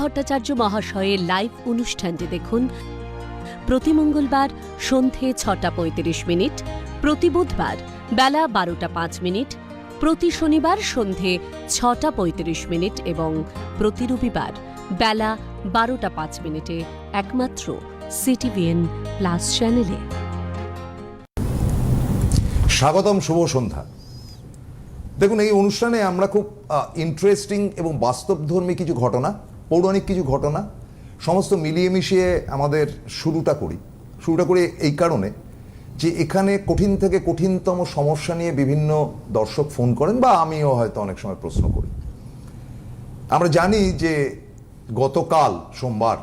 ভট্টাচার্য মহাশয়ের লাইভ অনুষ্ঠানটি দেখুন। প্রতি মঙ্গলবার সন্ধে ছটা পঁয়ত্রিশ মিনিট, প্রতি বুধবার বেলা বারোটা পাঁচ মিনিট, প্রতি শনিবার সন্ধে ছটা পঁয়ত্রিশ মিনিট এবং প্রতি রবিবার বেলা বারোটা পাঁচ মিনিটে একমাত্র সিটিভিএন প্লাস চ্যানেলে স্বাগতম, শুভ সন্ধ্যা। দেখুন, এই অনুষ্ঠানে আমরা খুব ইন্টারেস্টিং এবং বাস্তবধর্মী কিছু ঘটনা পৌরাণিক কিছু ঘটনা, সমস্ত মিলিয়ে মিশিয়ে আমাদের শুরুটা করি। শুরুটা করি এই কারণে যে এখানে কঠিন থেকে কঠিনতম সমস্যা নিয়ে বিভিন্ন দর্শক ফোন করেন বা আমিও হয়তো অনেক সময় প্রশ্ন করি। আমরা জানি যে গতকাল সোমবার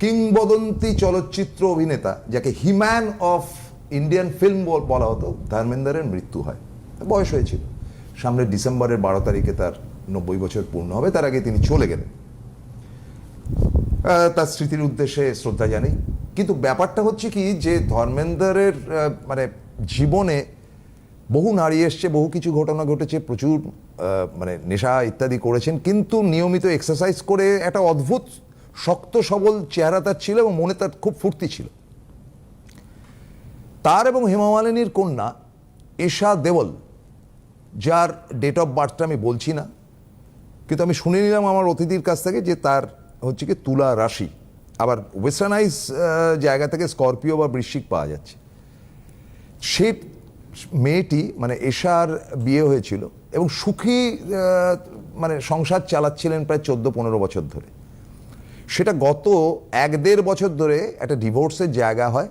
কিংবদন্তি চলচ্চিত্র অভিনেতা, যাকে হিম্যান অফ ইন্ডিয়ান ফিল্ম বলা হতো, ধর্মেন্দ্রের মৃত্যু হয়। বয়স হয়েছিল। সামনের ডিসেম্বরের বারো তারিখে তার নব্বই বছর পূর্ণ হবে, তার আগে তিনি চলে গেলেন। তার স্মৃতির উদ্দেশ্যে শ্রদ্ধা জানাই। কিন্তু ব্যাপারটা হচ্ছে কি যে ধর্মেন্দ্রের মানে জীবনে বহু নারী এসছে, বহু কিছু ঘটনা ঘটেছে, প্রচুর মানে নেশা ইত্যাদি করেছেন, কিন্তু নিয়মিত এক্সারসাইজ করে একটা অদ্ভুত, শক্ত, সবল চেহারা তার ছিল এবং মনে তার খুব ফুর্তি ছিল। তার এবং হেমা মালিনীর কন্যা এশা দেওল, যার ডেট অফ বার্থটা আমি বলছি না, কিন্তু আমি শুনে নিলাম আমার অতিথির কাছ থেকে যে তার হচ্ছে কি তুলা রাশি। আবার ওয়েস্টার্নাইজ জায়গা থেকে স্করপিও বা বৃশ্চিক পাওয়া যাচ্ছে। সে মেয়েটি মানে এশার বিয়ে হয়েছিল এবং সুখী মানে সংসার চালাচ্ছিলেন প্রায় চোদ্দ পনেরো বছর ধরে। সেটা গত এক দেড় বছর ধরে একটা ডিভোর্সের জায়গা হয়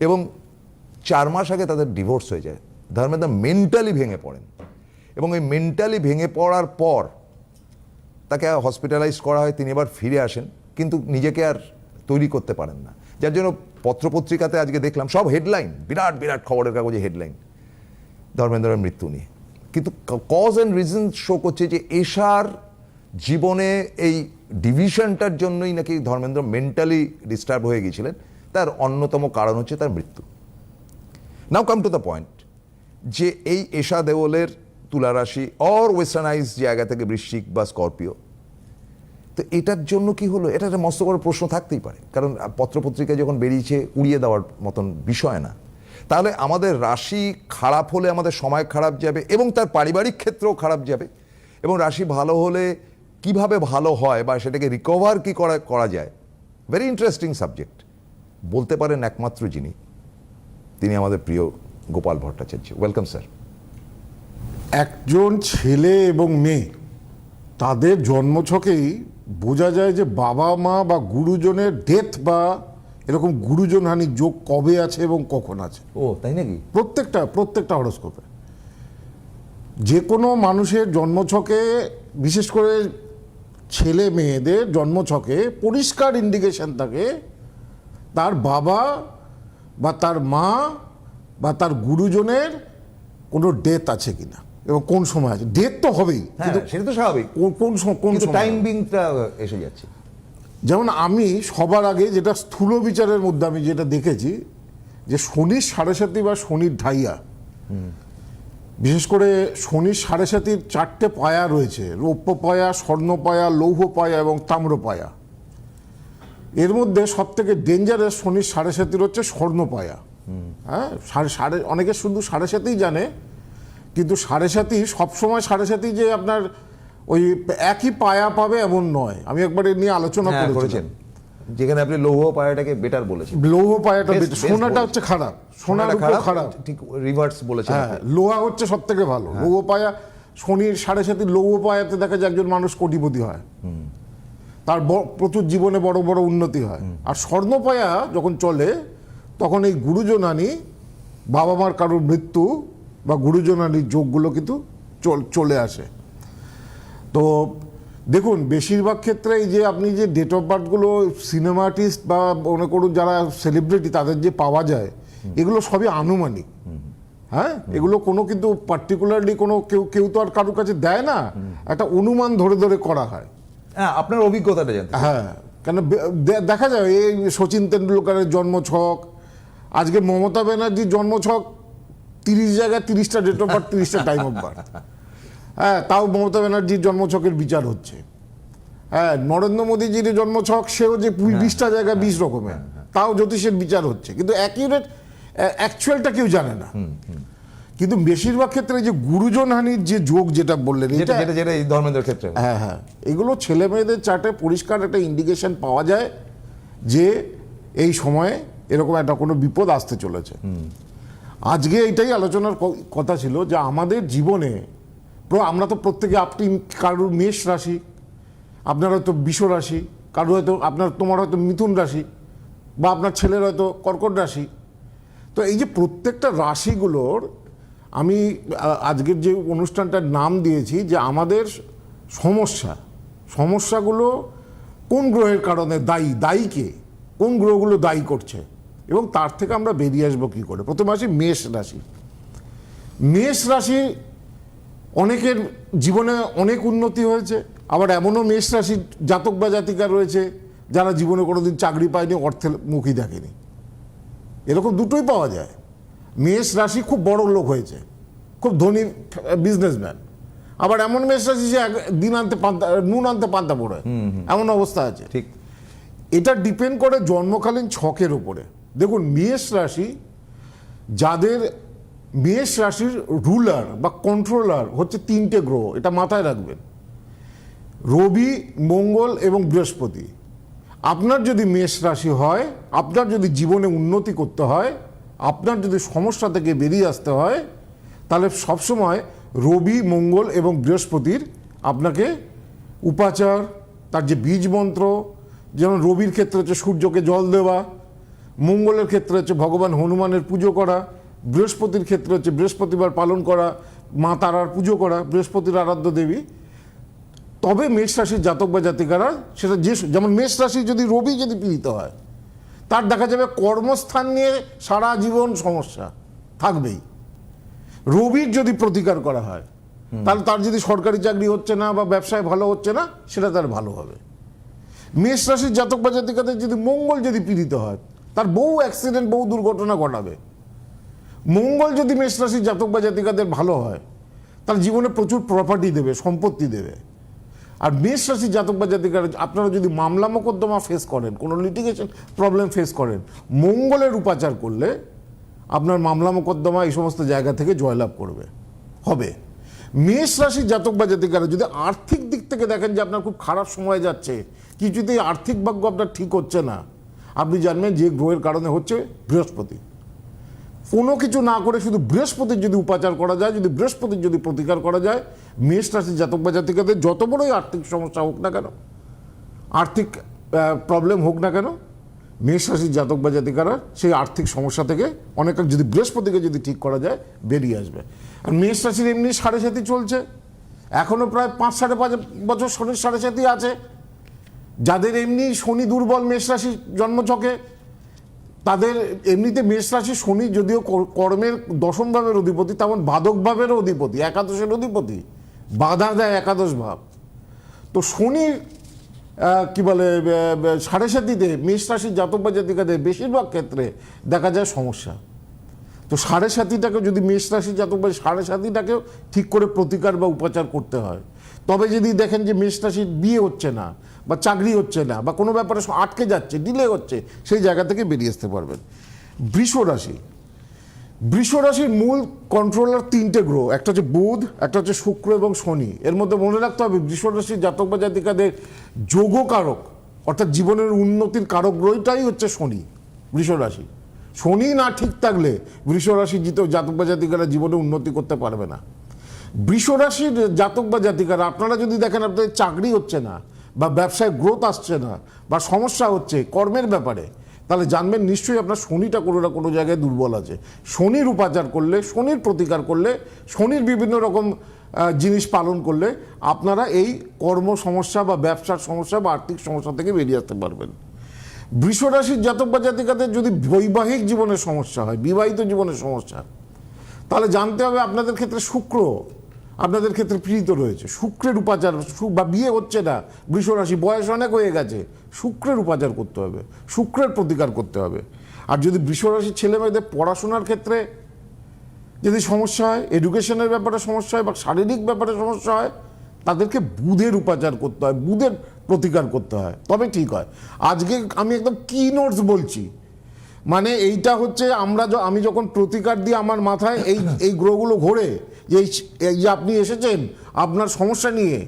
এবং চার মাস আগে তাদের ডিভোর্স হয়ে যায়। ধর্মেন্দ্র মেন্টালি ভেঙে পড়েন। এবং এই মেন্টালি ভেঙে পড়ার পর তাকে হসপিটালাইজ করা হয়, তিনি এবার ফিরে আসেন, কিন্তু নিজেকে আর তৈরি করতে পারেন না। যার জন্য পত্রপত্রিকাতে আজকে দেখলাম, সব হেডলাইন বিরাট বিরাট খবরের কাগজে হেডলাইন ধর্মেন্দ্রের মৃত্যু নিয়ে। কিন্তু কজ অ্যান্ড রিজন শো করছে যে এশার জীবনে এই ডিভিশনটার জন্যই নাকি ধর্মেন্দ্র মেন্টালি ডিস্টার্ব হয়ে গিয়েছিলেন, তার অন্যতম কারণ হচ্ছে তার মৃত্যু। Now come to the point যে এই এশা দেওলের তুলারাশি অর ওয়েস্টার্নাইজ জায়গা থেকে বৃশ্চিক বা স্করপিও তো এটার জন্য কি হলো? এটা একটা মস্ত বড় প্রশ্ন থাকতেই পারে। কারণ পত্রপত্রিকায় যখন বেরিয়েছে, উড়িয়ে দেওয়ার মতন বিষয় না। তাহলে আমাদের রাশি খারাপ হলে আমাদের সময় খারাপ যাবে এবং তার পারিবারিক ক্ষেত্রেও খারাপ যাবে। এবং রাশি ভালো হলে কীভাবে ভালো হয় বা সেটাকে রিকভার কি করা করা যায়? ভেরি ইন্টারেস্টিং সাবজেক্ট বলতে পারেন একমাত্র যিনি, তিনি আমাদের প্রিয় গোপাল ভট্টাচার্য। ওয়েলকাম স্যার একজন ছেলে এবং মেয়ে, তাদের জন্মছকেই বোঝা যায় যে বাবা মা বা গুরুজনের ডেথ বা এরকম গুরুজনহানি যোগ কবে আছে এবং কখন আছে? ও তাই নাকি? প্রত্যেকটা প্রত্যেকটা হরস্কোপে। যে কোনো মানুষের জন্মছকে বিশেষ করে ছেলে মেয়েদের জন্মছকে পরিষ্কার ইন্ডিকেশন থাকে তার বাবা বা তার মা বা তার গুরুজনের কোনো ডেথ আছে কিনা। এবং কোন সময় আছে? ডেট তো হবেই হ্যাঁ কিন্তু সেটা তো স্বাভাবিক। কোন- কোন টাইম বিংটা এসে যাচ্ছে। যেমন আমি সবার আগে যেটা স্থূল বিচারের মধ্যে আমি যেটা দেখেছি যে শনির সাড়ে সাতি বা শনির ঢাইয়া বিশেষ করে শনির সাড়ে সাতির চারটে পায়া রয়েছে রৌপ্য পায়া স্বর্ণ পায়া লৌহ পায়া এবং তাম্র পায়া। এর মধ্যে সব থেকে ডেঞ্জারাস শনির সাড়ে সাতির হচ্ছে স্বর্ণ পায়া। হ্যাঁ সাড়ে সাড়ে অনেকে শুধু সাড়ে সাতেই জানে কিন্তু সাড়ে সাতি সবসময় সাড়ে সাতি যে আপনার ওই একই পায়া পাবে এমন নয়। আমি একবার এ নিয়ে আলোচনা হ্যাঁ, করেছেন। যেখানে আপনি লৌহ পায়াটাকে বেটার বলেছেন। লৌহ পায়াটা সোনাটা হচ্ছে খারাপ। সোনার সোনাটা উপর খারাপ ঠিক রিভার্স বলেছেন হ্যাঁ লোহা হচ্ছে সব থেকে ভালো লৌহ পায়া শনির সাড়ে সাথে লৌহ পায়াতে দেখা যায় একজন মানুষ কোটিপতি হয়। তার প্রচুর জীবনে বড় বড় উন্নতি হয়। আর স্বর্ণ পায়া যখন চলে তখন এই গুরুজনানি বাবা মার কারোর মৃত্যু বা গুরুজনানির যোগগুলো কিন্তু চল- আসে। তো দেখুন বেশিরভাগ ক্ষেত্রে এই যে আপনি যে ডেট অফ বার্থগুলো সিনেমা আর্টিস্ট বা মনে করুন যারা সেলিব্রিটি তাদের যে পাওয়া যায় এগুলো সবই আনুমানিক। হ্যাঁ? এগুলো কোনো কিন্তু পার্টিকুলারলি কোনো কেউ কেউ তো আর কারোর কাছে দেয় না। একটা অনুমান ধরে ধরে করা হয়। হ্যাঁ আপনার অভিজ্ঞতাটা জানতে হ্যাঁ কেন দেখা যায় এই সচিন তেন্ডুলকারের জন্ম ছক আজকে মমতা ব্যানার্জির জন্মছক তিরিশ জায়গায় তিরিশটা ডেট অফ বার্থ তিরিশটা টাইম অফ বার্থ হ্যাঁ তাও মমতা ব্যানার্জির জন্মছকের বিচার হচ্ছে। হ্যাঁ নরেন্দ্র মোদীজির জন্মছক সেও যে বিশটা জায়গায় বিশ রকমের। তাও জ্যোতিষের বিচার হচ্ছে। কিন্তু অ্যাকিউরেট অ্যাকচুয়ালটা কেউ জানে না। কিন্তু বেশিরভাগ ক্ষেত্রে যে গুরুজন হানির যে যোগ যেটা বললেন যেটা এটা যেটা যেটা এই ধর্মেন্দ্রের ক্ষেত্রে হ্যাঁ। হ্যাঁ এগুলো ছেলে মেয়েদের চার্টে পরিষ্কার একটা ইন্ডিকেশন পাওয়া যায় যে এই সময়ে এরকম একটা কোনো বিপদ আসতে চলেছে। আজকে এইটাই আলোচনার কথা ছিল যে আমাদের জীবনে আমরা তো প্রত্যেকে আপনি কারোর মেষ রাশি, আপনার হয়তো বিষ রাশি, কারোর হয়তো আপনার তোমার হয়তো মিথুন রাশি বা আপনার ছেলের হয়তো কর্কট রাশি। তো এই যে প্রত্যেকটা রাশিগুলোর আমি আজকের যে অনুষ্ঠানটার নাম দিয়েছি যে আমাদের সমস্যা, সমস্যাগুলো কোন গ্রহের কারণে দায়ী দায়ী কে? কোন গ্রহগুলো দায়ী করছে? এবং তার থেকে আমরা বেরিয়ে আসব কী করে? প্রথমে আসি মেষ রাশি। মেষ রাশি অনেকের জীবনে অনেক উন্নতি হয়েছে আবার এমনও মেষ রাশির জাতক বা জাতিকা রয়েছে যারা জীবনে কোনোদিন চাকরি পায়নি অর্থের মুখী দেখেনি। এরকম দুটোই পাওয়া যায়। মেষ রাশি খুব বড় লোক হয়েছে খুব ধনী বিজনেসম্যান। আবার এমন মেষ রাশি যে এক- দিন আনতে পান্তা নুন আনতে পান্তা পড়ে এমন অবস্থা আছে। ঠিক। এটা ডিপেন্ড করে জন্মকালীন ছকের উপরে। দেখুন মেষ রাশি যাদের মেষ রাশির রুলার বা কন্ট্রোলার হচ্ছে তিনটে গ্রহ, এটা মাথায় রাখবেন। রবি, মঙ্গল এবং বৃহস্পতি। আপনার যদি মেষ রাশি হয়, আপনার যদি জীবনে উন্নতি করতে হয়, আপনার যদি সমস্যা থেকে বেরিয়ে আসতে হয়, তাহলে সবসময় রবি, মঙ্গল এবং বৃহস্পতির আপনাকে উপাচার, তার যে বীজ মন্ত্র, যেমন রবির ক্ষেত্রে হচ্ছে সূর্যকে জল দেওয়া মঙ্গলের ক্ষেত্রে হচ্ছে ভগবান হনুমানের পুজো করা বৃহস্পতির ক্ষেত্রে হচ্ছে বৃহস্পতিবার পালন করা মা তারার পুজো করা বৃহস্পতির আরাধ্য দেবী। তবে মেষ রাশির জাতক বা জাতিকারা সেটা যে যেমন মেষ রাশি যদি রবি যদি পীড়িত হয় তার দেখা যাবে কর্মস্থান নিয়ে সারা জীবন সমস্যা থাকবেই। রবির যদি প্রতিকার করা হয় তাহলে তার যদি সরকারি চাকরি হচ্ছে না বা ব্যবসায় ভালো হচ্ছে না সেটা তার ভালো হবে। মেষ রাশির জাতক বা জাতিকাদের যদি মঙ্গল যদি পীড়িত হয় তার বহু অ্যাক্সিডেন্ট বহু দুর্ঘটনা ঘটাবে। মঙ্গল যদি মেষ রাশির জাতক বা জাতিকাদের ভালো হয়, তার জীবনে প্রচুর প্রপার্টি দেবে, সম্পত্তি দেবে। আর মেষ রাশির জাতক বা জাতিকারা, আপনারা যদি মামলা মোকদ্দমা ফেস করেন, কোনো লিটিগেশন প্রবলেম ফেস করেন, মঙ্গলের উপাচার করলে আপনার মামলা মোকদ্দমা এই সমস্ত জায়গা থেকে জয়লাভ করবে। হবে। মেষ রাশির জাতক বা জাতিকারা যদি আর্থিক দিক থেকে দেখেন যে আপনার খুব খারাপ সময় যাচ্ছে, কিছুতেই আর্থিক ভাগ্য আপনার ঠিক হচ্ছে না আপনি জানবেন যে গ্রহের কারণে হচ্ছে বৃহস্পতি। কোনো কিছু না করে শুধু বৃহস্পতির যদি উপাচার করা যায়, যদি বৃহস্পতির যদি প্রতিকার করা যায়, মেষ রাশির জাতক বা জাতিকাদের যত বড়ই আর্থিক সমস্যা হোক না কেন, আর্থিক প্রবলেম হোক না কেন, মেষ রাশির জাতক বা জাতিকারা সেই আর্থিক সমস্যা থেকে অনেক যদি বৃহস্পতিকে যদি ঠিক করা যায়, বেরিয়ে আসবে। আর মেষ রাশির এমনি সাড়ে সাথী চলছে। এখনও প্রায় পাঁচ সাড়ে পাঁচ বছর শনির সাড়ে সাথী আছে। যাদের এমনি শনি দুর্বল, মেষ রাশি জন্মছকে, তাদের এমনিতে মেষ রাশি শনি যদিও কর- কর্মের দশম ভাবের অধিপতি, তেমন বাদক ভাবেরও অধিপতি, একাদশের অধিপতি, বাধা দেয় একাদশ ভাব। তো শনির কি বলে সাড়ে সাতিতে মেষ রাশির জাতক বা জাতিকাদের বেশিরভাগ ক্ষেত্রে দেখা যায় সমস্যা। তো সাড়ে সাতিটাকে যদি মেষ রাশির জাতক বা সাড়ে সাতিটাকেও ঠিক করে প্রতিকার বা উপাচার করতে হয়, তবে যদি দেখেন যে মেষ রাশির বিয়ে হচ্ছে না বা চাকরি হচ্ছে না বা কোনো ব্যাপারে আটকে যাচ্ছে ডিলে হচ্ছে, সেই জায়গা থেকে বেরিয়ে আসতে পারবেন। বৃষ রাশি। বৃষ রাশির মূল কন্ট্রোলার তিনটে গ্রহ, একটা হচ্ছে বুধ, একটা হচ্ছে শুক্র এবং শনি। এর মধ্যে মনে রাখতে হবে, বৃষ রাশির জাতক বা জাতিকাদের যোগকারক, অর্থাৎ জীবনের উন্নতির কারক গ্রহটাই হচ্ছে শনি, বৃষ রাশি। শনি না ঠিক থাকলে বৃষ রাশির জিত জাতক বা জাতিকারা জীবনে উন্নতি করতে পারবে না। বৃষ রাশির জাতক বা জাতিকারা, আপনারা যদি দেখেন আপনাদের চাকরি হচ্ছে না বা ব্যবসায় গ্রোথ আসছে না বা সমস্যা হচ্ছে কর্মের ব্যাপারে, তাহলে জানবেন নিশ্চয়ই আপনার শনিটা কোনো না কোনো জায়গায় দুর্বল আছে। শনির উপাচার করলে, শনির প্রতিকার করলে, শনির বিভিন্ন রকম জিনিস পালন করলে আপনারা এই কর্ম সমস্যা বা ব্যবসার সমস্যা বা আর্থিক সমস্যা থেকে বেরিয়ে আসতে পারবেন। বৃষ রাশির জাতক বা জাতিকাদের যদি বৈবাহিক জীবনের সমস্যা হয়, বিবাহিত জীবনের সমস্যা, তাহলে জানতে হবে আপনাদের ক্ষেত্রে শুক্র। আপনাদের ক্ষেত্রে পীড়িত রয়েছে। শুক্রের উপাচার বা বিয়ে হচ্ছে না বৃষ রাশি বয়স অনেক হয়ে গেছে। শুক্রের উপাচার করতে হবে, শুক্রের প্রতিকার করতে হবে। আর যদি বৃষ রাশির ছেলে মেয়েদের পড়াশোনার ক্ষেত্রে যদি সমস্যা হয়, এডুকেশনের ব্যাপারে সমস্যা হয় বা শারীরিক ব্যাপারে সমস্যা হয়, তাদেরকে বুধের উপাচার করতে হয়, বুধের প্রতিকার করতে হয়। তবে ঠিক হয়। আজকে আমি একদম কি নোটস বলছি। মানে এইটা হচ্ছে আমরা আমি যখন প্রতিকার দিই আমার মাথায়, এই এই গ্রহগুলো ঘোরে, যে এই যে আপনি এসেছেন, আপনার সমস্যা নিয়ে,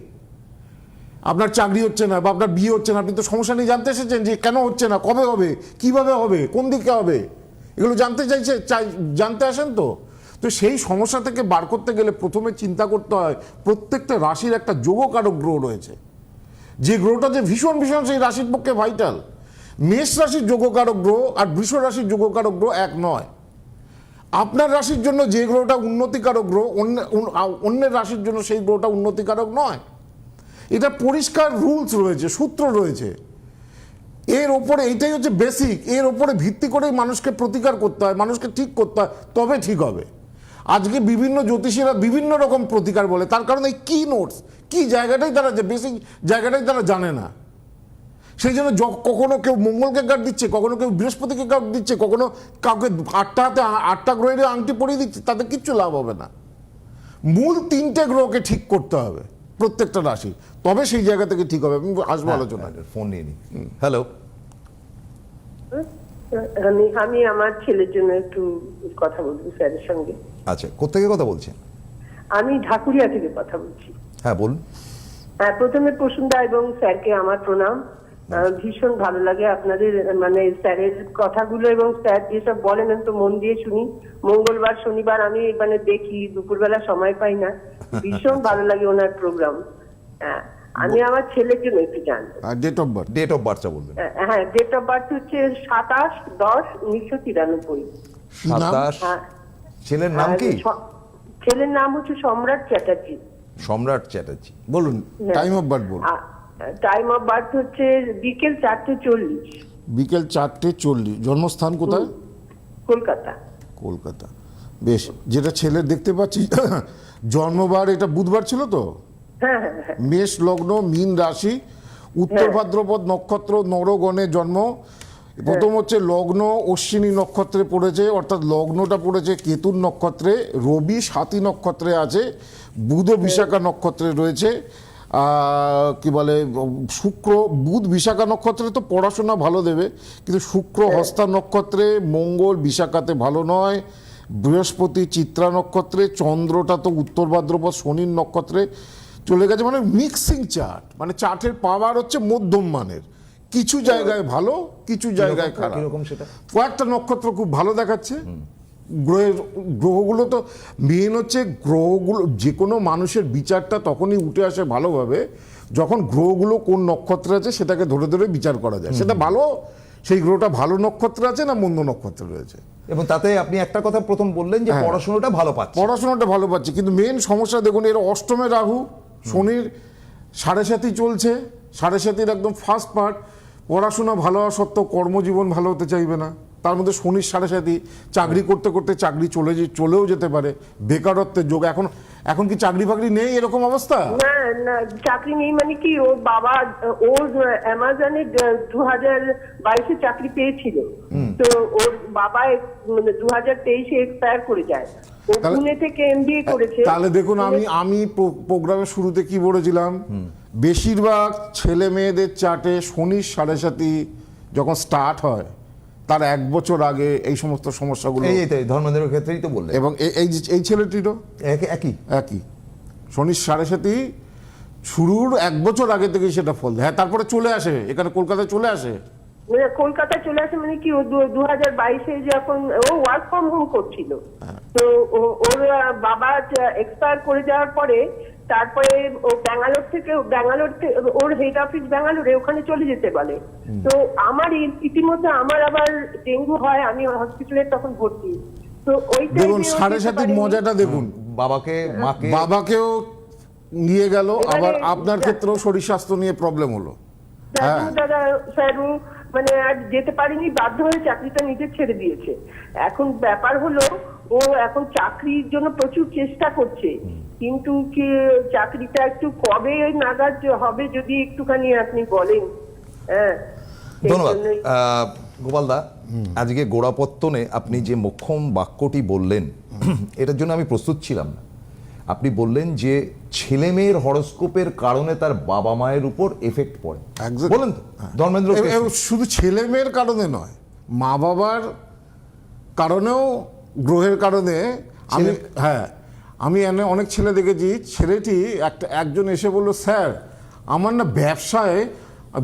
আপনার চাকরি হচ্ছে না বা আপনার বিয়ে হচ্ছে না, আপনি তো সমস্যা নিয়ে জানতে এসেছেন যে কেন হচ্ছে না, কবে হবে, কীভাবে হবে, কোন দিকে হবে, এগুলো জানতে চাইছে, চাই, জানতে আসেন তো। তো সেই সমস্যা থেকে বার করতে গেলে প্রথমে চিন্তা করতে হয়, প্রত্যেকটা রাশির একটা যোগকারক গ্রহ রয়েছে। যে গ্রহটা যে ভীষণ ভীষণ, সেই রাশির পক্ষে ভাইটাল মেষ রাশির যোগকারক গ্রহ আর বৃষ রাশির যোগকারক গ্রহ এক নয়। আপনার রাশির জন্য যে গ্রহটা উন্নতিকারক গ্রহ, অন্য, অন্য- অন্যের রাশির জন্য সেই গ্রহটা উন্নতিকারক নয়। এটা পরিষ্কার রুলস রয়েছে, সূত্র রয়েছে। এর ওপরে এইটাই হচ্ছে বেসিক এর ওপরে ভিত্তি করেই মানুষকে প্রতিকার করতে হয়, মানুষকে ঠিক করতে হয়, তবে ঠিক হবে। আজকে বিভিন্ন জ্যোতিষীরা বিভিন্ন রকম প্রতিকার বলে, তার কারণে কি নোটস কি জায়গাটাই তারা যে বেসিক জায়গাটাই তারা জানে না। সেই জন্য য- কখনো কেউ মঙ্গলকে কার্ড দিচ্ছে কখনো কেউ বৃহস্পতিকে কার্ড দিচ্ছে কখনো কাউকে আটটা হাতে আটটা গ্রহের আংটি পরিয়ে দিচ্ছে তাতে কিচ্ছু লাভ হবে না। মূল তিনটে গ্রহকে ঠিক করতে হবে প্রত্যেকটা রাশি। তবে সেই জায়গা থেকে ঠিক হবে আমি আসব আলোচনা ফোন নিয়ে নি। হ্যালো। আমি আমি আমার ছেলের জন্য একটু কথা বলব স্যারের সঙ্গে। আচ্ছা কোথেকে কথা বলছেন? আমি ঢাকুরিয়া থেকে কথা বলছি। হ্যাঁ বলুন। হ্যাঁ প্রথমে প্রসুন্দা এবং স্যারকে আমার প্রণাম। ভীষণ ভালো লাগে আপনাদের মানে স্যারের কথাগুলো এবং স্যার যেসব বলেন আমি তো মন দিয়ে শুনি। মঙ্গলবার শনিবার আমি মানে দেখি দুপুরবেলা সময় পাই না। ভীষণ ভালো লাগে ওনার প্রোগ্রাম হ্যাঁ আমি আমার ছেলের জন্য একটু জানব। Date of birth date of বার্থটা বলবেন। হ্যাঁ ডেট অফ বার্থ হচ্ছে সাতাশ দশ উনিশশো তিরানব্বই। সাতাশ? হ্যাঁ। ছেলের নাম কি? ছেলের নাম হচ্ছে সম্রাট চ্যাটার্জি। সম্রাট চ্যাটার্জি। বলুন। টাইম অফ বার্থ বলুন। টাইম অফ বার্থ হচ্ছে বিকেল চারটে চল্লিশ। বিকেল চারটে চল্লিশ। জন্মস্থান কোথায়? কলকাতা। কলকাতা। বেশ যেটা ছেলে দেখতে পাচ্ছি জন্মবার এটা বুধবার ছিল তো? হ্যাঁ হ্যাঁ হ্যাঁ। মেষ লগ্ন মীন রাশি উত্তর। ভাদ্রপদ নক্ষত্র নরগণে জন্ম। প্রথম হচ্ছে লগ্ন অশ্বিনী নক্ষত্রে পড়েছে অর্থাৎ লগ্নটা পড়েছে কেতুর নক্ষত্রে রবি সাতী নক্ষত্রে আছে বুধ বিশাখা নক্ষত্রে রয়েছে কি বলে শুক্র বুধ বিশাখা নক্ষত্রে তো পড়াশোনা ভালো দেবে কিন্তু শুক্র হস্তা নক্ষত্রে মঙ্গল বিশাখাতে ভালো নয় বৃহস্পতি চিত্রা নক্ষত্রে চন্দ্রটা তো উত্তর ভাদ্রপদ শনির নক্ষত্রে চলে গেছে মানে মিক্সিং চার্ট মানে চার্টের পাওয়ার হচ্ছে মধ্যম মানের। কিছু জায়গায় ভালো কিছু জায়গায় খারাপ। কয়েকটা নক্ষত্র খুব ভালো দেখাচ্ছে। গ্রহের গ্রহগুলো তো মেন হচ্ছে গ্রহগুলো যে কোনো মানুষের বিচারটা তখনই উঠে আসে ভালোভাবে যখন গ্রহগুলো কোন নক্ষত্রে আছে সেটাকে ধরে ধরে বিচার করা যায়। সেটা ভালো সেই গ্রহটা ভালো নক্ষত্র আছে না মন্দ নক্ষত্র রয়েছে? এবং তাতে আপনি একটা কথা প্রথম বললেন যে হ্যাঁ। পড়াশোনাটা ভালো পাচ্ছে। পড়াশোনাটা ভালো পাচ্ছে কিন্তু মেন সমস্যা দেখুন এর অষ্টমে রাহু শনির সাড়ে সাথী চলছে সাড়ে সাথীর একদম ফার্স্ট পার্ট পড়াশোনা ভালো হওয়া সত্ত্বেও কর্মজীবন ভালো হতে চাইবে না। তার মধ্যে শনির সাড়ে সাথী চাকরি করতে করতে চাকরি চলে যে চলেও যেতে পারে। বেকারত্বের যোগ। এখন এখন কি চাকরি বাকরি নেই এরকম অবস্থা? না না চাকরি নেই মানে কি ওর বাবা ওর অ্যামাজনে দু হাজার বাইশে চাকরি পেয়েছিল। তো ওর বাবা মানে দু হাজার তেইশে এক্সপায়ার করে যায়। ও তাহলে- দেখুন আমি আমি প্রোগ্রামের শুরুতে কি বলেছিলাম? বেশিরভাগ ছেলে মেয়েদের চার্টে শনির সাড়ে সাথী যখন স্টার্ট হয় তার এক বছর আগে এই সমস্ত সমস্যাগুলো এই এই ধর্মেন্দ্রের ক্ষেত্রেই তো বললেন। এবং এই এই ছেলেটিরও? একই একই। একই। শনির সাড়ে সাতই শুরুর এক বছর আগে থেকেই সেটা ফল দেয়। হ্যাঁ তারপরে চলে আসে এখানে কলকাতায় চলে আসে। মানে কলকাতায় চলে আসে মানে কি ও দু হাজার বাইশে যখন ও ওয়ার্ক ফ্রম হোম করছিল। তো ওর বাবা এক্সপায়ার করে যাওয়ার পরে তারপরে ও ব্যাঙ্গালোর থেকে ব্যাঙ্গালোর থেকে ওর হেড অফিস ব্যাঙ্গালোরে ওখানে চলে যেতে বলে। তো আমার ইতিমধ্যে আমার আবার ডেঙ্গু হয় আমি হসপিটালে তখন ভর্তি। তো ওই দেখুন সাড়ে পারেনি। মজাটা দেখুন। বাবাকে মাকে বাবাকেও নিয়ে গেল আবার আপনার ক্ষেত্রেও শরীর স্বাস্থ্য নিয়ে প্রবলেম হলো। হ্যাঁ। দাদা স্যার মানে আর যেতে পারিনি বাধ্য হয়ে চাকরিটা নিজে ছেড়ে দিয়েছে। এখন ব্যাপার হলো ও এখন চাকরির জন্য প্রচুর চেষ্টা করছে। কিন্তু কি চাকরিটা একটু কবে নাগাদ হবে যদি একটুখানি আপনি বলেন? হ্যাঁ ধন্যবাদ। আহ, গোপালদা আজকে গোড়াপত্তনে আপনি যে মোক্ষম বাক্যটি বললেন এটার জন্য আমি প্রস্তুত ছিলাম না। আপনি বললেন যে ছেলে মেয়ের হরস্কোপের কারণে তার বাবা মায়ের উপর এফেক্ট পড়ে। বলেন তো ধর্মেন্দ্র এ- এ শুধু ছেলে মেয়ের কারণে নয় মা বাবার কারণেও গ্রহের কারণে আমি হ্যাঁ আমি এনে অনেক ছেলে দেখেছি ছেলেটি একটা একজন এসে বলল স্যার আমার না ব্যবসায়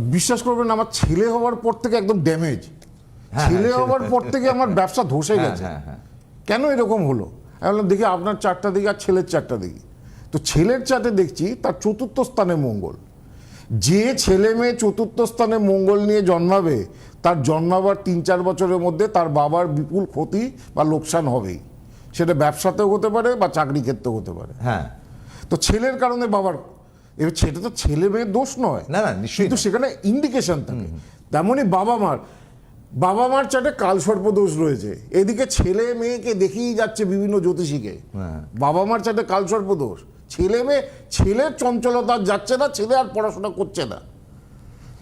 বিশ্বাস করবেন না, আমার ছেলে হওয়ার পর থেকে একদম ড্যামেজ হ্যাঁ, ছেলে ছেলে- হওয়ার পর থেকে আমার ব্যবসা ধসে হ্যাঁ, গেছে। হ্যাঁ, হ্যাঁ। কেন এরকম হলো? আমি বললাম দেখি আপনার চারটা দেখি আর ছেলের চারটা দেখি তো ছেলের চাটে দেখছি তার চতুর্থ স্থানে মঙ্গল। যে ছেলে মেয়ে চতুর্থ স্থানে মঙ্গল নিয়ে জন্মাবে তার জন্মাবার তিন চার বছরের মধ্যে তার বাবার বিপুল ক্ষতি বা লোকসান হবেই। সেটা ব্যবসাতেও হতে পারে বা চাকরি ক্ষেত্রেও হতে পারে। হ্যাঁ। তো ছেলের কারণে বাবার এবার সেটা তো ছেলে মেয়ের দোষ নয়। না, না, নিশ্চয়ই কিন্তু সেখানে ইন্ডিকেশন থাকে। তেমনই বাবা মার বাবা মার চাটে কালসর্প দোষ রয়েছে। এদিকে ছেলে মেয়েকে দেখেই যাচ্ছে বিভিন্ন জ্যোতিষীকে। হ্যাঁ। বাবা মার চাটে কালসর্প দোষ। ছেলে মেয়ে ছেলের চঞ্চলতা যাচ্ছে না ছেলে আর পড়াশোনা করছে না।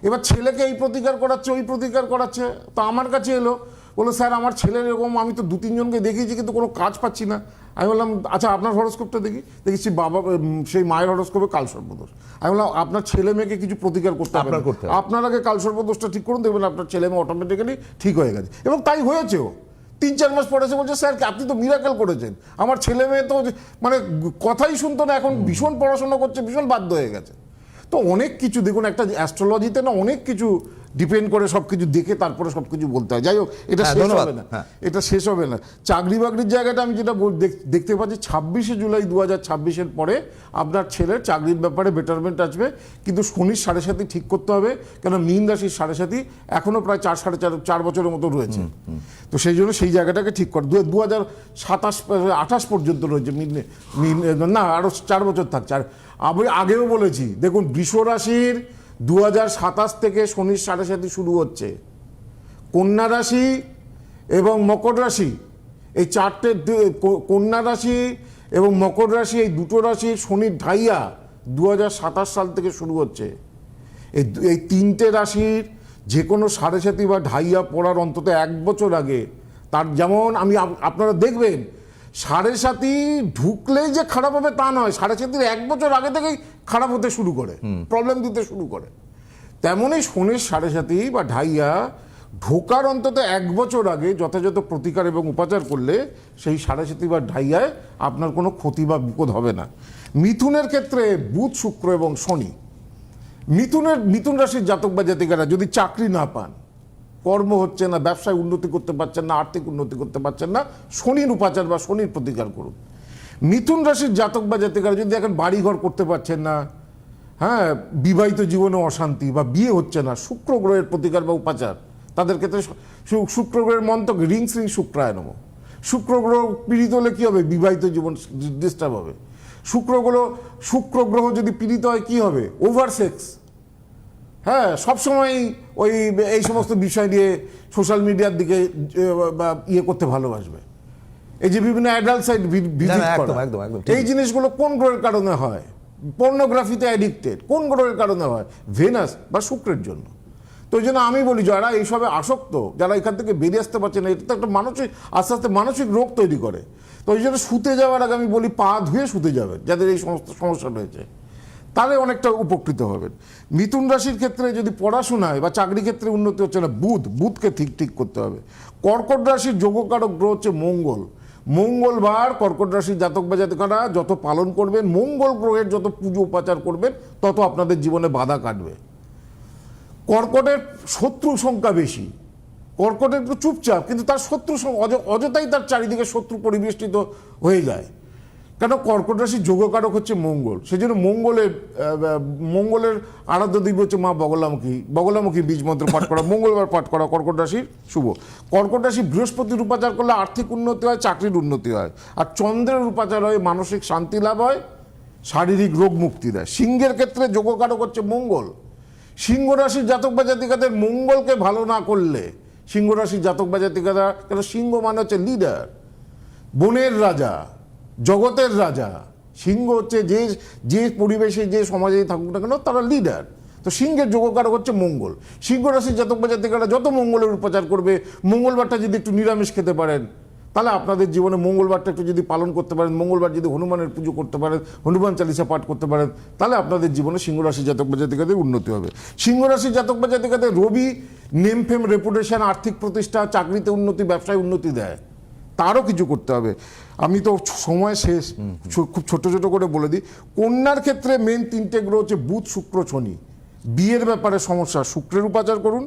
এবার ছেলেকে এই প্রতিকার করাচ্ছে ওই প্রতিকার করাচ্ছে তো আমার কাছে এলো। বলল স্যার আমার ছেলের এরকম আমি তো দু তিনজনকে দেখিয়েছি কিন্তু কোনো কাজ পাচ্ছি না। আমি বললাম আচ্ছা আপনার হরস্কোপটা দেখি। দেখি সেই বাবা সেই মায়ের হরস্কোপে কাল সর্বদোষ। আমি বললাম আপনার ছেলে মেয়েকে কিছু প্রতিকার করতে হবে আপনার করতে। আপনার আগে কাল সর্বদোষটা ঠিক করুন দেখবেন আপনার ছেলে মেয়ে অটোমেটিক্যালি ঠিক হয়ে গেছে। এবং তাই হয়েছেও। তিন চার মাস পরে বলছে, স্যার, আপনি তো মিরাকেল করেছেন। আমার ছেলে মেয়ে তো মানে কথাই শুনতো না, এখন ভীষণ পড়াশোনা করছে, ভীষণ বাধ্য হয়ে গেছে। তো অনেক কিছু, দেখুন একটা অ্যাস্ট্রোলজিতে না অনেক কিছু ডিপেন্ড করে সব কিছু দেখে তারপরে সব কিছু বলতে হয়। যাই হোক এটা হ্যাঁ, শেষ হবে না। হ্যাঁ। এটা শেষ হবে না। চাকরি বাকরির জায়গাটা আমি যেটা দেখতে পাচ্ছি ছাব্বিশে জুলাই দু হাজার ছাব্বিশের পরে আপনার ছেলের চাকরির ব্যাপারে বেটারমেন্ট আসবে। কিন্তু শনির সাড়ে সাথী ঠিক করতে হবে কেন মীন রাশির সাড়ে সাথী এখনও প্রায় চার সাড়ে চার চার বছরের মতো রয়েছে। তো সেই জন্য সেই জায়গাটাকে ঠিক কর দু হাজার সাতাশ আঠাশ পর্যন্ত রয়েছে মীন মীন না আরও চার বছর থাকছে। আর আমি আগেও বলেছি দেখুন বৃষ রাশির দু হাজার সাতাশ থেকে শনির সাথী শুরু হচ্ছে। কন্যা রাশি এবং মকর রাশি, এই চারটে কন্যা রাশি এবং মকর রাশি, এই দুটো রাশি শনির ঢাইয়া দু হাজার সাতাশ সাল থেকে শুরু হচ্ছে। এই এই তিনটে রাশির যে কোনো সাড়ে সাথী বা ঢাইয়া পড়ার অন্তত এক বছর আগে, তার যেমন আমি আপ- আপনারা দেখবেন সাড়ে সাথী ঢুকলেই যে খারাপ হবে তা নয়, সাড়ে সাথীর এক বছর আগে থেকেই খারাপ হতে শুরু করে প্রবলেম দিতে শুরু করে। তেমনই শনির সাড়ে সাথী বা ঢাইয়া ঢোকার অন্তত এক বছর আগে যথাযথ প্রতিকার এবং উপাচার করলে সেই সাড়ে সাথী বা ঢাইয়ায় আপনার কোনো ক্ষতি বা বিপদ হবে না। মিথুনের ক্ষেত্রে বুধ, শুক্র এবং শনি। মিথুনের, মিথুন রাশির জাতক বা জাতিকারা যদি চাকরি না পান কর্ম হচ্ছে না, ব্যবসায় উন্নতি করতে পারছেন না, আর্থিক উন্নতি করতে পারছেন না, শনির উপাচার বা শনির প্রতিকার করুন। মিথুন রাশির জাতক বা জাতিকারা যদি এখন বাড়িঘর করতে পারছেন না হ্যাঁ বিবাহিত জীবনে অশান্তি বা বিয়ে হচ্ছে না, শুক্র গ্রহের প্রতিকার বা উপাচার, তাদের ক্ষেত্রে শুক্র গ্রহের মন্ত্র রিং শ্রিং শুক্রায় নম। শুক্র গ্রহ পীড়িত হলে কী হবে? বিবাহিত জীবন ডিস্টার্ব হবে। শুক্র গ্রহ শুক্র গ্রহ যদি পীড়িত হয়, কী হবে? ওভার সেক্স হ্যাঁ সবসময় ওই এই সমস্ত বিষয় নিয়ে সোশ্যাল মিডিয়ার দিকে বা ইয়ে করতে ভালোবাসবে। এই যে বিভিন্ন অ্যাডাল্ট সাইট ভিজিট করা। এই জিনিসগুলো কোন গ্রহের কারণে হয়? পর্নোগ্রাফিতে অ্যাডিক্টেড কোন গ্রহের কারণে হয়? ভেনাস বা শুক্রের জন্য। তো ওই জন্য আমি বলি যারা এইসবে আসক্ত যারা এখান থেকে বেরিয়ে আসতে পারছে না এটা তো একটা মানসিক আস্তে আস্তে মানসিক রোগ তৈরি করে। তো ওই জন্য শুতে যাওয়ার আগে আমি বলি পা ধুয়ে শুতে যাবেন যাদের এই সমস্ত সমস্যা রয়েছে। তাহলে অনেকটা উপকৃত হবেন। মিথুন রাশির ক্ষেত্রে যদি পড়াশোনায় বা চাকরি ক্ষেত্রে উন্নতি হচ্ছে না, বুধ, বুধকে ঠিক ঠিক করতে হবে। কর্কট রাশির যোগকারক গ্রহ হচ্ছে মঙ্গল। মঙ্গলবার কর্কট রাশির জাতক বা জাতকারা যত পালন করবেন, মঙ্গল গ্রহের যত পুজো উপাচার করবেন, তত আপনাদের জীবনে বাধা কাটবে। কর্কটের শত্রু সংখ্যা বেশি। কর্কটের একটু চুপচাপ, কিন্তু তার শত্রু অযথাই তার চারিদিকে শত্রু পরিবেষ্টিত হয়ে যায়। কেন কর্কট রাশির যোগকারক হচ্ছে মঙ্গল? সেই জন্য মঙ্গলের মঙ্গলের আরাধ্য দিব্য হচ্ছে মা বগলামুখী বগলামুখী বীজ মন্ত্র পাঠ করা, মঙ্গলবার পাঠ করা কর্কট রাশির শুভ। কর্কট রাশি বৃহস্পতির উপাচার করলে আর্থিক উন্নতি হয়, চাকরির উন্নতি হয়। আর চন্দ্রের উপাচার হয়, মানসিক শান্তি লাভ হয়, শারীরিক রোগ মুক্তি দেয়। সিংহের ক্ষেত্রে যোগকারক হচ্ছে মঙ্গল। সিংহ রাশির জাতক বা জাতিকাদের মঙ্গলকে ভালো না করলে, সিংহ রাশির জাতক বা জাতিকারা, কেন সিংহ মানে হচ্ছে লিডার বনের রাজা। জগতের রাজা। সিংহ হচ্ছে যে যে পরিবেশে যে সমাজে থাকুক না কেন, তারা লিডার তো সিংহের যোগকারক হচ্ছে মঙ্গল। সিংহ রাশির জাতক বা জাতিকারা যত মঙ্গলের উপচার করবে, মঙ্গলবারটা যদি একটু নিরামিষ খেতে পারেন, তাহলে আপনাদের জীবনে মঙ্গলবারটা একটু যদি পালন করতে পারেন, মঙ্গলবার যদি হনুমানের পুজো করতে পারেন, হনুমান চালিসা পাঠ করতে পারেন, তাহলে আপনাদের জীবনে সিংহরাশি জাতক বা জাতিকাদের উন্নতি হবে। সিংহরাশি জাতক বা জাতিকাদের রবি নেমফেম রেপুটেশন আর্থিক প্রতিষ্ঠা, চাকরিতে উন্নতি, ব্যবসায় উন্নতি দেয়। তারও কিছু করতে হবে। আমি তো সময় শেষ। খুব ছোট ছোট করে বলে দিই। কন্যার ক্ষেত্রে মেন তিনটে গ্রহ হচ্ছে বুধ, শুক্র, শনি। বিয়ের ব্যাপারে সমস্যা, শুক্রের উপাচার করুন।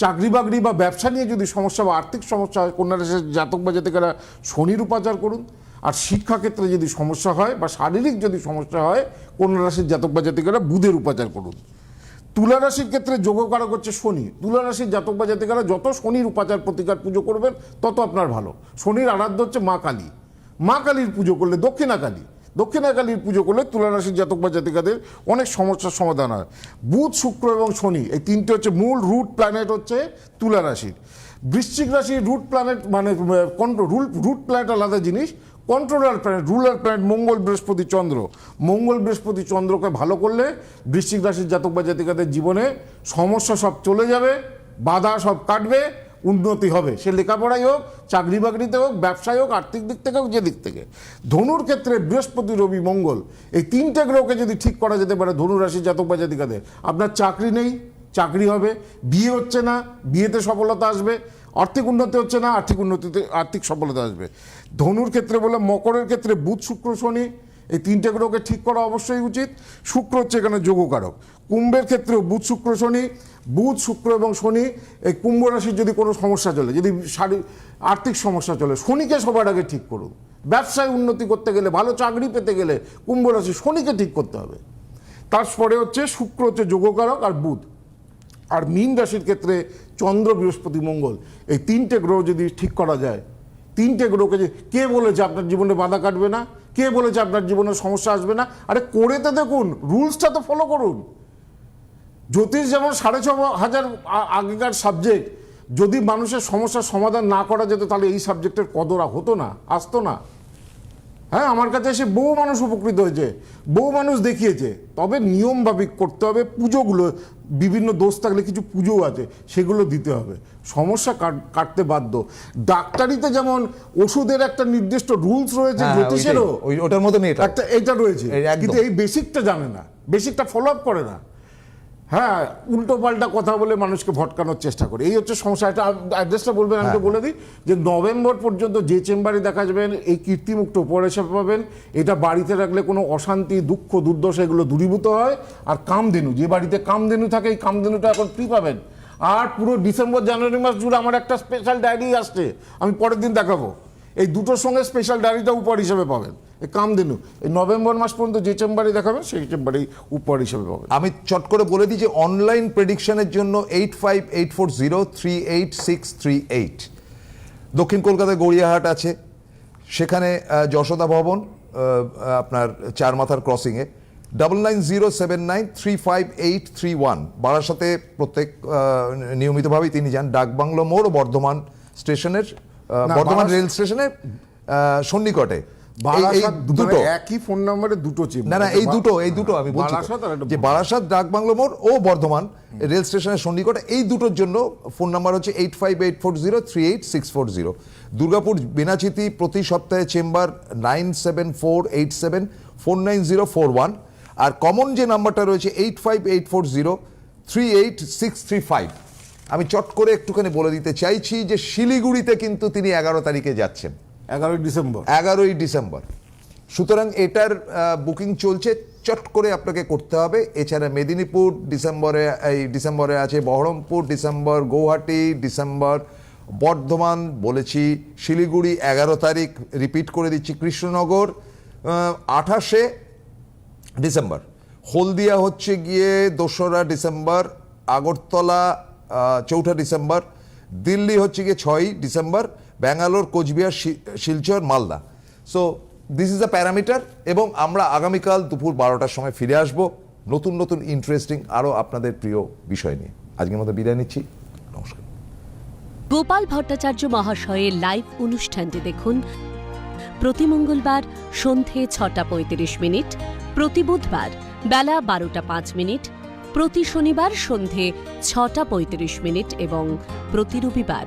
চাকরি বাকরি বা ব্যবসা নিয়ে যদি সমস্যা বা আর্থিক সমস্যা হয় কন্যা রাশির জাতক বা জাতিকারা শনির উপাচার করুন। আর শিক্ষাক্ষেত্রে যদি সমস্যা হয় বা শারীরিক যদি সমস্যা হয় কন্যা রাশির জাতক বা জাতিকারা বুধের উপাচার করুন। তুলা রাশির ক্ষেত্রে যোগকারক হচ্ছে শনি। তুলা রাশির জাতক বা জাতিকারা যত শনির উপাচার, প্রতিকার, পুজো করবেন, তত আপনার ভালো। শনির আরাধ্য হচ্ছে মা কালী। মা কালীর পুজো করলে দক্ষিণা কালী। দক্ষিণা কালীর পুজো করলে তুলা রাশির জাতক বা জাতিকাদের অনেক সমস্যার সমাধান হয়। বুধ, শুক্র এবং শনি, এই তিনটে হচ্ছে মূল রুট প্ল্যানেট হচ্ছে তুলা রাশির বৃশ্চিক রাশির রুট প্ল্যানেট মানে রুল রুট প্ল্যানেট আলাদা জিনিস। কন্ট্রোলার প্ল্যানেট রুলার প্ল্যানেট মঙ্গল, বৃহস্পতি, চন্দ্র। মঙ্গল, বৃহস্পতি, চন্দ্রকে ভালো করলে বৃশ্চিক রাশির জাতক বা জাতিকাদের জীবনে সমস্যা সব চলে যাবে, বাধা সব কাটবে। উন্নতি হবে। সে লেখাপড়াই হোক, চাকরি বাকরিতে হোক, ব্যবসায় হোক, আর্থিক দিক থেকে হোক, যে দিক থেকে। ধনুর ক্ষেত্রে বৃহস্পতি, রবি, মঙ্গল, এই তিনটে গ্রহকে যদি ঠিক করা যেতে পারে, ধনু রাশির জাতক বা জাতিকাদের, আপনার চাকরি নেই, চাকরি হবে, বিয়ে হচ্ছে না, বিয়েতে সফলতা আসবে, আর্থিক উন্নতি হচ্ছে না, আর্থিক উন্নতিতে আর্থিক সফলতা আসবে। ধনুর ক্ষেত্রে বলে মকরের ক্ষেত্রে বুধ, শুক্র, শনি এই তিনটে গ্রহকে ঠিক করা অবশ্যই উচিত। শুক্র হচ্ছে এখানে যোগকারক। কুম্ভের ক্ষেত্রেও বুধ, শুক্র, শনি। বুধ, শুক্র এবং শনি, এই কুম্ভ রাশির যদি কোনো সমস্যা চলে, যদি শারী, আর্থিক সমস্যা চলে, শনিকে সবার আগে ঠিক করুন। ব্যবসায় উন্নতি করতে গেলে, ভালো চাকরি পেতে গেলে কুম্ভ রাশি শনিকে ঠিক করতে হবে। তারপরে হচ্ছে শুক্র হচ্ছে যোগকারক আর বুধ। আর মীন রাশির ক্ষেত্রে চন্দ্র, বৃহস্পতি, মঙ্গল, এই তিনটে গ্রহ যদি ঠিক করা যায়, তিনটে গ্রহকে যে কে বলেছে আপনার জীবনে বাধা কাটবে না কে বলেছে আপনার জীবনে সমস্যা আসবে না? আরে করে তো দেখুন, রুলসটা তো ফলো করুন। জ্যোতিষ যেমন সাড়ে ছ হাজার আগেকার সাবজেক্ট যদি মানুষের সমস্যার সমাধান না করা যেত, তাহলে এই সাবজেক্টের কদরা হতো না, আসতো না। হ্যাঁ আমার কাছে এসে বহু মানুষ উপকৃত হয়েছে, বহু মানুষ দেখিয়েছে। তবে নিয়মভাবিক করতে হবে, পুজোগুলো বিভিন্ন দোষ থাকলে কিছু পুজো আছে সেগুলো দিতে হবে। সমস্যা কাট- কাটতে বাধ্য। ডাক্তারিতে যেমন ওষুধের একটা নির্দিষ্ট রুলস রয়েছে হ্যাঁ, জ্যোতিষেরও ওই- ওটার মধ্যে এটা। একটা এটা রয়েছে। কিন্তু এই বেসিকটা জানে না। বেসিকটা ফলো আপ করে না। হ্যাঁ উল্টো পাল্টা কথা বলে মানুষকে ভটকানোর চেষ্টা করে। এই হচ্ছে সমস্যা একটা অ্যাড্রেসটা বলবেন আমি তো বলে দিই যে নভেম্বর পর্যন্ত যে চেম্বারে দেখা যাবেন এই কীর্তিমুক্ত পরিষেবা পাবেন এটা বাড়িতে রাখলে কোনো অশান্তি দুঃখ দুর্দশা এগুলো দূরীভূত হয়। আর কামধেনু যে বাড়িতে কামধেনু থাকে এই কামধেনুটা এখন ফ্রি পাবেন। আর পুরো ডিসেম্বর জানুয়ারি মাস জুড়ে আমার একটা স্পেশাল ডায়েরি আসছে আমি পরের দিন দেখাবো। এই দুটোর সঙ্গে স্পেশাল ডায়েরিটা উপহার হিসেবে পাবেন। কামধেনু এই নভেম্বর মাস পর্যন্ত যে চেম্বারে দেখাবেন সেই চেম্বারেই উপহার হিসেবে পাবেন আমি চট করে বলে দিই যে অনলাইন প্রেডিকশনের জন্য eight five eight four zero three eight six three eight দক্ষিণ কলকাতায় গড়িয়াহাট আছে। সেখানে যশোদা ভবন আপনার চার মাথার ক্রসিংয়ে double nine zero seven nine three five eight three one বারাসাতে প্রত্যেক নিয়মিতভাবেই তিনি যান। ডাকবাংলো মোড় বর্ধমান স্টেশনের বর্ধমান রেল স্টেশনের সন্নিকটে। দুটো। দুটো একই ফোন নাম্বারে দুটো চিপ না না এই দুটো এই দুটো আমি বলছি তো। বারাসাত মোড় ও বর্ধমান রেল স্টেশনের সন্নিকটে এই দুটোর জন্য ফোন নাম্বার হচ্ছে eight five eight four zero three eight six four zero Durgapur Benachity প্রতি সপ্তাহে chamber nine seven four eight seven four nine zero four one আর কমন যে নাম্বারটা রয়েছে eight five eight four zero three eight six three five আমি চট করে একটুখানি বলে দিতে চাইছি যে শিলিগুড়িতে কিন্তু তিনি এগারো তারিখে যাচ্ছেন। এগারোই ডিসেম্বর। এগারোই ডিসেম্বর। সুতরাং এটার বুকিং চলছে, চট করে আপনাকে করতে হবে। এছাড়া মেদিনীপুর ডিসেম্বরে, এই ডিসেম্বরে আছে বহরমপুর ডিসেম্বর, গৌহাটি ডিসেম্বর, বর্ধমান বলেছি, শিলিগুড়ি এগারো তারিখ রিপিট করে দিচ্ছি, কৃষ্ণনগর আঠাশে ডিসেম্বর। হলদিয়া হচ্ছে গিয়ে দোসরা ডিসেম্বর, আগরতলা চৌঠা ডিসেম্বর, দিল্লি হচ্ছে গিয়ে ছয়ই December Bangalore, Coochbehar Silchar, Malda. So this is a parameter এবং আমরা আগামীকাল দুপুর বারোটার সময় ফিরে আসব। নতুন নতুন ইন্টারেস্টিং আরও আপনাদের প্রিয় বিষয় নিয়ে। আজকের মতো বিদায় নিচ্ছি। নমস্কার। গোপাল ভট্টাচার্য মহাশয়ের লাইভ অনুষ্ঠানটি দেখুন প্রতি মঙ্গলবার সন্ধে ছটা পঁয়ত্রিশ মিনিট, প্রতি বুধবার বেলা বারোটা পাঁচ মিনিট, প্রতি শনিবার সন্ধে ছটা পঁয়ত্রিশ মিনিট এবং প্রতি রবিবার